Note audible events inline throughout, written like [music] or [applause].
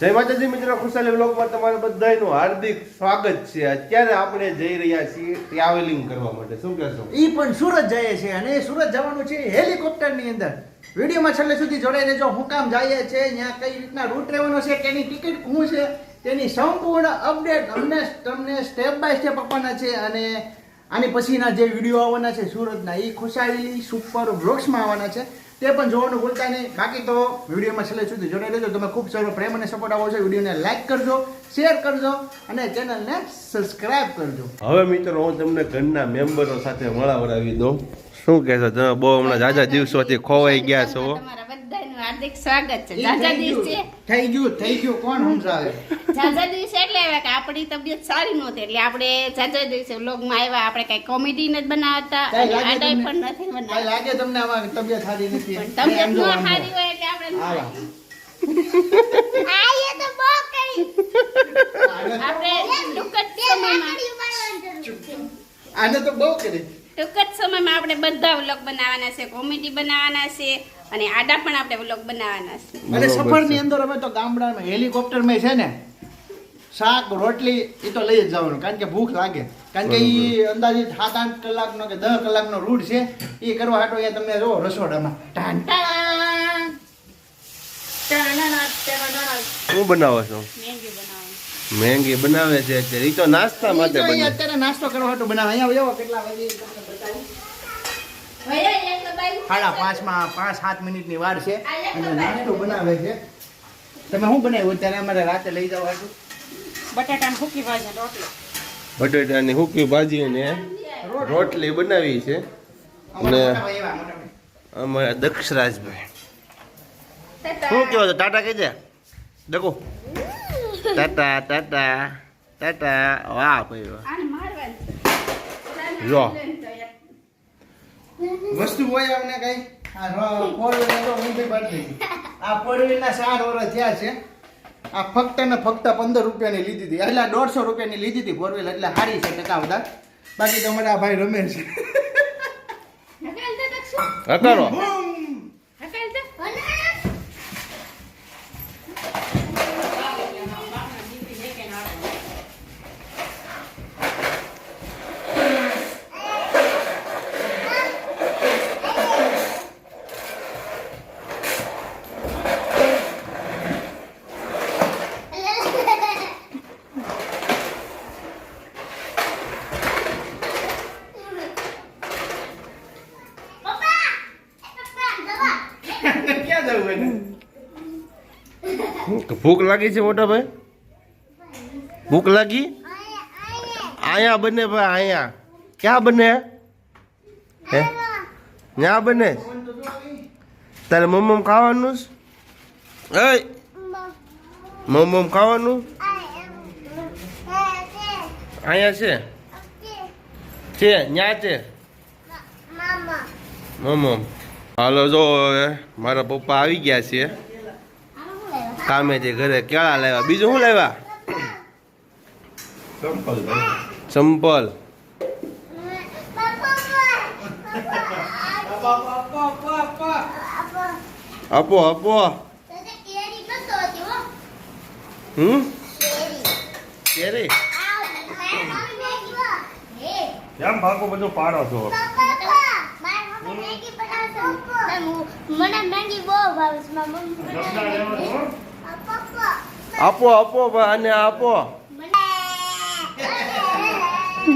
જય માતાજી, મિત્રો, ખુશાલી બ્લોગમાં તમારા બધાનું હાર્દિક સ્વાગત છે. અત્યારે આપણે જઈ રહ્યા છીએ ટ્રાવેલિંગ કરવા માટે. શું કહેશો? ઈ પણ સુરત જઈએ છે અને સુરત જવાનું છે હેલિકોપ્ટરની અંદર. વિડીયોમાં છેલ્લે સુધી જોડાઈ રહેજો. હું કામ જઈએ છે ત્યાં કઈ રીતના રૂટ રહેવાનો છે તેની ટિકિટ શું છે, તેની સંપૂર્ણ અપડેટ અમને તમને સ્ટેપ બાય સ્ટેપ આપવાના છે અને આની પછીના જે વીડિયો આવવાના છે સુરતના એ ખુશાલી સુપર બ્લોગ્સમાં આવવાના છે. તે પણ જોવાનું ભૂલતા નહીં. બાકી તો વિડીયોમાં છેલ્લે સુધી જોડાઈ રહેજો. તમે ખૂબ સારો પ્રેમ અને સપોર્ટ આવો છો. વિડીયોને લાઈક કરજો શેર કરજો અને ચેનલને સબસ્ક્રાઇબ કરજો. હવે મિત્રો, હું તમને ઘરના મેમ્બરો સાથે મળાવડાવી દઉં. શું કહેશો તમે? બહુ હમણાં જાજા દિવસોથી ખોવાઈ ગયા છો. હાર્દિક સ્વાગત છે. જાજા દિવસે થઈ ગયું થઈ ગયું. કોણ સમજાવે? જાજા દિવસે એટલે આવ્યા કે આપણી તબિયત સારી નહોતી એટલે આપણે જાજા દિવસે વ્લોગમાં આવ્યા. આપણે કઈ કોમેડી નથી બનાવતા કાંઈ ટાઈપ પણ નથી બનાવતા. લાગે તમને આમાં તબિયત સારી નથી? પણ તબિયત ન સારી હોય એટલે આપણે આવા. આઈએ તો બહુ કરી. આપણે ટૂંક સમયમાં. આને તો બહુ કરી. ટૂંક જ સમયમાં આપણે બધા વ્લોગ બનાવવાના છે કોમેડી બનાવવાના છે અને આડા પણ આપણે વ્લોગ બનાવવાના છે. અને સફરની અંદર અમે તો ગામડામાં હેલિકોપ્ટરમાં છે ને શાક રોટલી એ તો લઈ જ જવાનું કારણ કે ભૂખ લાગે. કારણ કે એ અંદાજિત સાત આઠ કલાકનો કે દસ કલાકનો રૂટ છે એ કરવા હાટો અહીંયા તમે જો રસોડામાં. શું બનાવો છો? મેંગી બનાવે છે. અત્યારે. એ તો નાસ્તા માટે અત્યારે નાસ્તો કરવા હાટો બનાવે. અહીંયા એવો કેટલા વાગે સાડા પાંચમાં પાંચ સાત મિનિટની વાર છે. અને બનાવે છે. તમે શું બનાવ્યું? અત્યારે અમારે રાતે લઈ જાવ હાટું બટાટાની ભૂકી ભાજી રોટલી. બટાટાની હુકી ભાજી અને રોટલી. બનાવી છે. અને. અમારા દક્ષરાજભાઈ. શું કહેવા છો? ટાટા કહી દે દેખો. ટાટા ટાટા ટાટા. વાહ ભાઈ વાહ. જો. વસ્તુ હોય અમને કઈ? આ ફોર વ્હીલર તો ઊંધી પડતી આ ફોર વ્હીલના ચાર વર્ષ થયા છે. આ ફક્ત ને ફક્ત પંદર રૂપિયાની લીધી હતી. એટલે દોઢસો રૂપિયાની લીધી હતી ફોર વ્હીલર એટલે સારી છે ટકા બધા બાકી તમારા ભાઈ રમે છે હકાલ દે દક્ષુ હકારો હકાલ દે ક્યાં જવું એને ભૂખ લાગી છે મોટા ભાઈ? ભૂખ લાગી? અહીંયા બને ભાઈ અહીંયા ક્યાં બને? હે? ત્યાં બને? તારે મમ્મમ ખાવાનું એ મમ્મમ ખાવાનું? અહીંયા છે? છે ન્યા છે? મમ્મ. હાલો જો હવે મારા પપ્પા આવી ગયા છે. કામેથી ઘરે કેળા લાવ્યા. બીજું શું લાવ્યા? ચંપલ આપો આપો. હમ? કેરી. કેમ ભાગો બધું પાડો છો? મને મેગી બહુ ભાવે છે મારા મમ્મી આપો આપો આને આપો.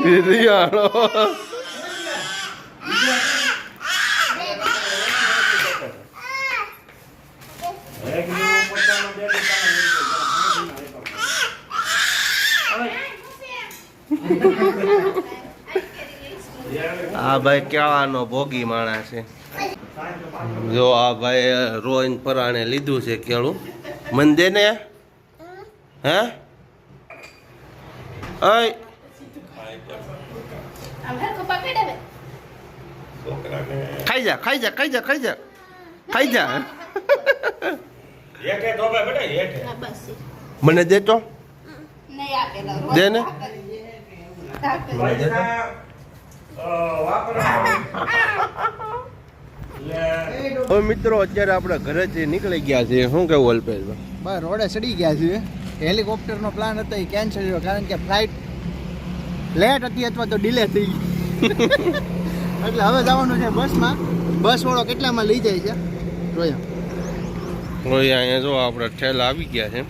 બિરિયાણો આ ભાઈ કેળાનો ભોગી માણસ છે. જો આ ભાઈ રોઈન પરાણે લીધું છે કેળું. મન ને હે? અય ખાઈ જા ખાઈ જા ખાઈ જા ખાઈ જા. ખાઈ જા. હા. બસ મને દે તો. દે ને. મિત્રો અત્યારે આપણે ઘરેથી નીકળી ગયા છીએ. શું કેવું અલ્પેશભાઈ? બસ રોડે ચડી ગયા છીએ. હેલિકોપ્ટરનો પ્લાન હતો એ કેન્સલ થયો કારણ કે ફ્લાઇટ લેટ હતી અથવા તો ડિલે થઈ [laughs] એટલે હવે જવાનું છે બસમાં બસ વાળો કેટલામાં લઈ જાય છે? જોયા જોઈએ અહીંયા જો આપણે ઠેલા આવી ગયા છે.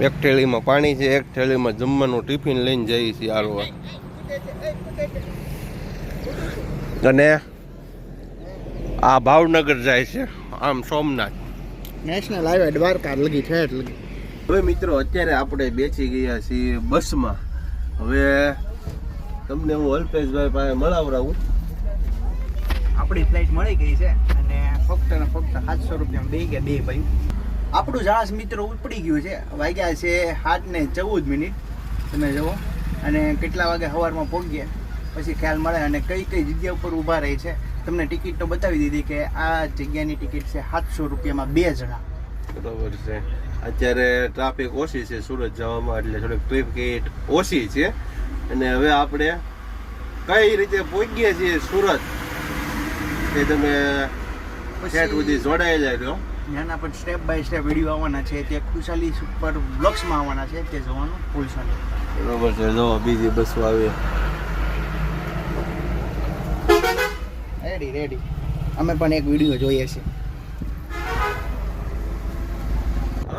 એક થેલીમાં પાણી છે એક થેલીમાં જમવાનું ટિફિન લઈને જઈએ છીએ હાલવા અને આ ભાવનગર જાય છે આમ સોમનાથ. નેશનલ હાઈવે દ્વારકા લગી ઠેઠ લગી. હવે મિત્રો અત્યારે આપણે બેસી ગયા છીએ બસમાં. હવે તમને હું અલ્પેશભાઈ પાસે મળાવડાવું. આપણી ફ્લાઇટ મળી ગઈ છે અને ફક્ત ને ફક્ત સાતસો રૂપિયામાં બે ગયા બે ભાઈ. આપણું જહાજ મિત્રો ઉપડી ગયું છે. વાગ્યા છે સાત ને ચૌદ મિનિટ. તમે જુઓ. અને કેટલા વાગે સવારમાં પહોંચીએ? પછી ખ્યાલ મળે અને કઈ કઈ જગ્યા ઉપર ઊભા રહે છે. તમને ટિકિટ તો બતાવી દીધી કે આ જગ્યાની ટિકિટ છે સાતસો રૂપિયામાં બે જણા. બરોબર છે. અત્યારે ટ્રાફિક ઓછી છે સુરત જવામાં એટલે થોડીક ટિકિટ ઓછી છે. અને હવે આપણે કઈ રીતે પહોંચીએ છીએ સુરત? એ તમે ઠેઠ સુધી જોડાયેલા તો ત્યાંના પણ સ્ટેપ બાય સ્ટેપ વીડિયો આવવાના છે. તે ખુશાલી સુપર બ્લોક્સમાં આવવાના છે. તે જોવાનું ભૂલશો નહીં બરોબર છે જો બીજી બસો આવી. રેડી રેડી અમે પણ એક વીડિયો જોઈએ છીએ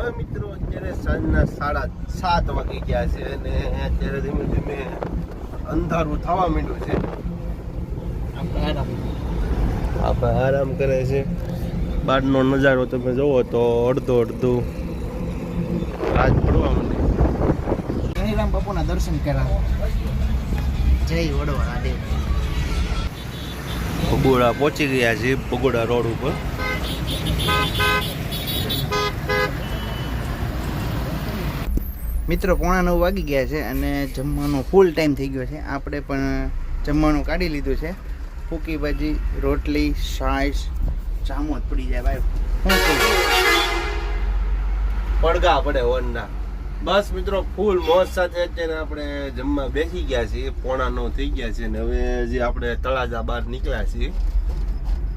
હવે મિત્રો અત્યારે સાંજના સાડા સાત વાગી ગયા છે અને અત્યારે ધીમે ધીમે અંધારું થવા માંડ્યું છે. આપણે આરામ કરે છે બહારનો નજારો તમે જોવો તો અડધો અડધું રાજ પડવા માંડે. ગણિરામ બાપુના દર્શન કર્યા. જય વડવાળા દેવ. ભગોડા પહોંચી ગયા છે ભગોડા રોડ ઉપર. મિત્રો પોણા નવ વાગી ગયા છે અને જમવાનો ફૂલ ટાઈમ થઈ ગયો છે. આપણે પણ જમવાનું કાઢી લીધું છે. ફૂકી ભાજી રોટલી સાઈસ જામો જ પડી જાય ભાઈ. પડઘા પડે ઓનના બસ મિત્રો ફૂલ મોજ સાથે અત્યારે આપણે જમવા બેસી ગયા છીએ. પોણા નવ થઈ ગયા છે ને હવે જે આપણે તળાજા બહાર નીકળ્યા છીએ.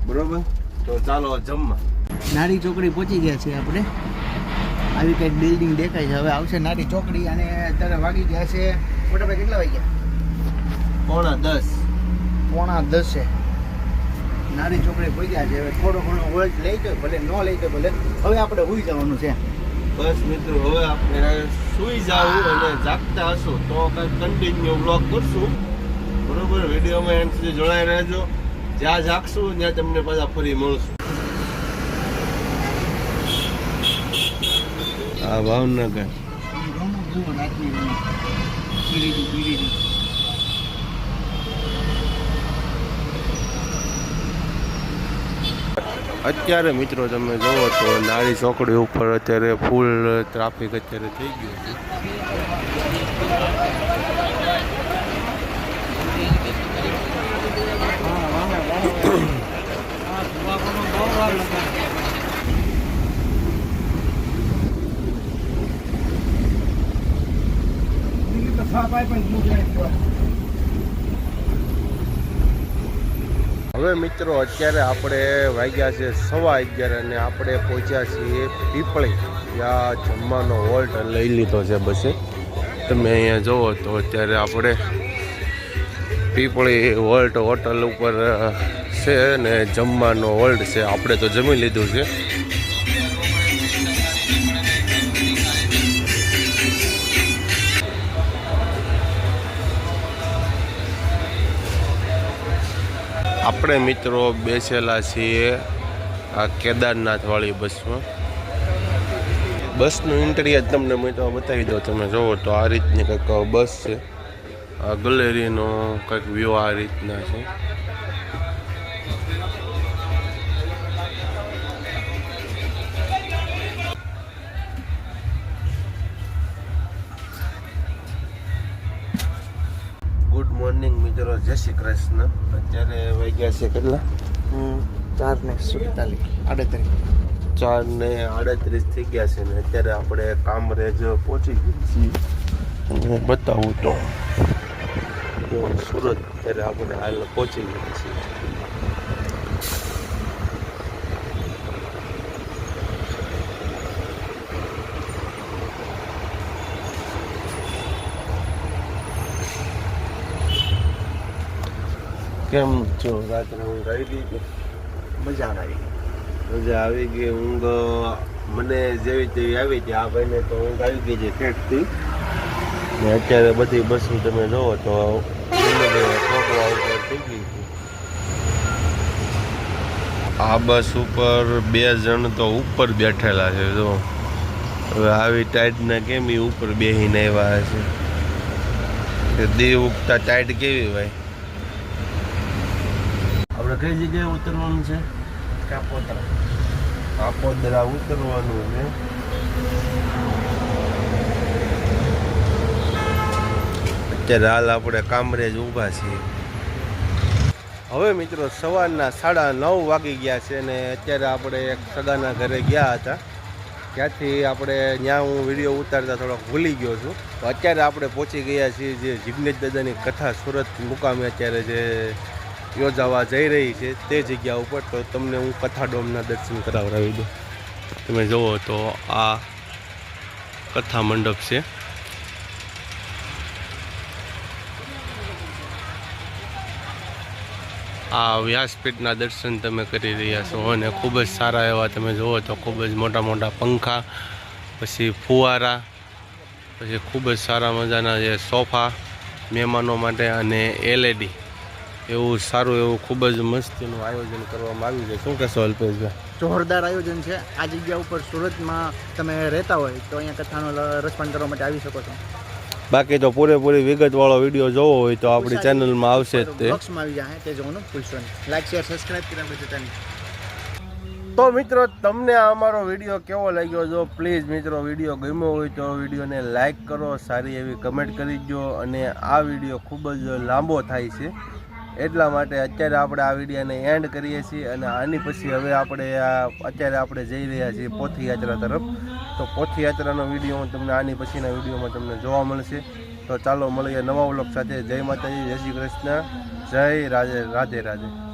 બરોબર? તો ચાલો જમવા. નારી ચોકડી પહોંચી ગયા છે આપણે. આવી કંઈક બિલ્ડિંગ દેખાય છે. હવે આવશે નારી ચોકડી અને અત્યારે વાગી ગયા છે મોટા ભાઈ કેટલા વાગ્યા? પોણા દસ. પોણા દસે. નારી ચોકડી પહોંચ્યા છે. હવે થોડો ઘણો હોલ્ડ લઈ ગયો ભલે ન લઈ ગયો ભલે. હવે આપણે હોઈ જવાનું છે. બસ મિત્રો હવે આપણે સુઈ જાવું અને જાગતા હશું તો કન્ટિન્યુ બ્લોગ કરશું. બરોબર? વિડીયોમાં એન્ડ સુધી જોડાઈ રહેજો. જ્યાં જાગશું ત્યાં તમને પાછા ફરી મળશું. આ ભાવનગર. અત્યારે મિત્રો તમે જોવો તો નાળી ચોકડી ઉપર અત્યારે ફૂલ ટ્રાફિક અત્યારે થઈ ગયું છે હવે મિત્રો, અત્યારે આપણે વાગ્યા છે સવા અગિયાર અને આપણે પહોંચ્યા છીએ પીપળી. ત્યાં જમવાનો હોલ્ટ લઈ લીધો છે બસે. તમે અહીંયા જુઓ તો અત્યારે આપણે પીપળી હોલ્ટ હોટલ ઉપર છે ને જમવાનો હોલ્ટ છે. આપણે તો જમી લીધું છે. આપણે મિત્રો બેસેલા છીએ આ કેદારનાથવાળી બસમાં. બસનું ઇન્ટિરિયર તમને મેં તો બતાવી દઉં, તમે જુઓ તો આ રીતની કંઈક બસ છે. આ ગેલેરીનો કંઈક વ્યૂ આ રીતના છે. જય શ્રી કૃષ્ણ. અત્યારે વાગ્યા છે કેટલા? ચાર ને સુડતાલીસ આડત્રીસ. ચાર ને આડત્રીસ થઈ ગયા છે ને અત્યારે આપણે કામરેજ પહોંચી ગઈ છીએ. અને બતાવું તો તો સુરત અત્યારે આપણે હાલ પહોંચી ગયા છીએ. કેમ છો? રાત્રે ઊંઘ આવી ગઈ મજા આવી મજા આવી ગઈ ઊંઘ મને જેવી તેવી આવી હતી. આ ભાઈને તો ઊંઘ આવી ગઈ છે ઠેઠથી. ને અત્યારે બધી બસો તમે જોવો તો થઈ ગઈ આ બસ ઉપર બે જણ તો ઉપર બેઠેલા છે જો. હવે આવી ટાઈટના કેમ ઉપર બેહીને આવ્યા છે? દીવ દી ઉગતા ટાઈટ કેવી ભાઈ આપણે કઈ જગ્યાએ ઉતરવાનું છે? કાપોદરા. કાપોદરા ઉતરવાનું છે. અત્યારે હાલ આપણે કામરેજ ઊભા છીએ. હવે મિત્રો સવારના સાડા નવ વાગી ગયા છે અને અત્યારે આપણે એક સગાના ઘરે ગયા હતા. ત્યાંથી આપણે ત્યાં હું વીડિયો ઉતારતા થોડોક ભૂલી ગયો છું. તો અત્યારે આપણે પહોંચી ગયા છીએ જે જિગ્નેશ દાદાની કથા સુરત મુકામે અત્યારે જે યોજાવા જઈ રહી છે તે જગ્યા ઉપર, તો તમને હું કથા ડોમના દર્શન કરાવડાવી દઉં. તમે જુઓ તો આ કથા મંડપ છે. આ વ્યાસપીઠના દર્શન તમે કરી રહ્યા છો અને ખૂબ જ સારા એવા તમે જુઓ તો ખૂબ જ મોટા મોટા પંખા, પછી ફુવારા, પછી ખૂબ જ સારા મજાના જે સોફા, મહેમાનો માટે અને એલઈડી. એવું સારું એવું ખૂબ જ મસ્તીનું આયોજન કરવામાં આવ્યું છે. શું કહેશો અલ્પેશભાઈ? જોરદાર આયોજન છે. આ જગ્યા ઉપર સુરતમાં તમે રહેતા હોય તો અહીંયા કથાનો રસપાન કરવા માટે આવી શકો છો. બાકી તો પૂરેપૂરી વિગતવાળો વીડિયો જોવો હોય તો આપણી ચેનલમાં આવશે જ તે. આવી જાય તે જોવાનું ભૂલશો નહીં. લાઈક શેર સબસ્ક્રાઇબ કરી આપણે ચેનલ તો મિત્રો તમને આ અમારો વીડિયો કેવો લાગ્યો? જો પ્લીઝ મિત્રો વીડિયો ગમ્યો હોય તો વિડીયોને લાઇક કરો સારી એવી કમેન્ટ કરી દો અને આ વીડિયો ખૂબ જ લાંબો થાય છે. એટલા માટે અત્યારે આપણે આ વિડીયાને એન્ડ કરીએ છીએ અને આની પછી હવે આપણે અત્યારે આપણે જઈ રહ્યા છીએ પોથીયાત્રા તરફ. તો પોથીયાત્રાનો વીડિયો તમને આની પછીના વિડીયોમાં તમને જોવા મળશે. તો ચાલો મળીએ નવા વ્લોગ સાથે. જય માતાજી, જય શ્રી કૃષ્ણ, જય રાધે રાધે રાધે.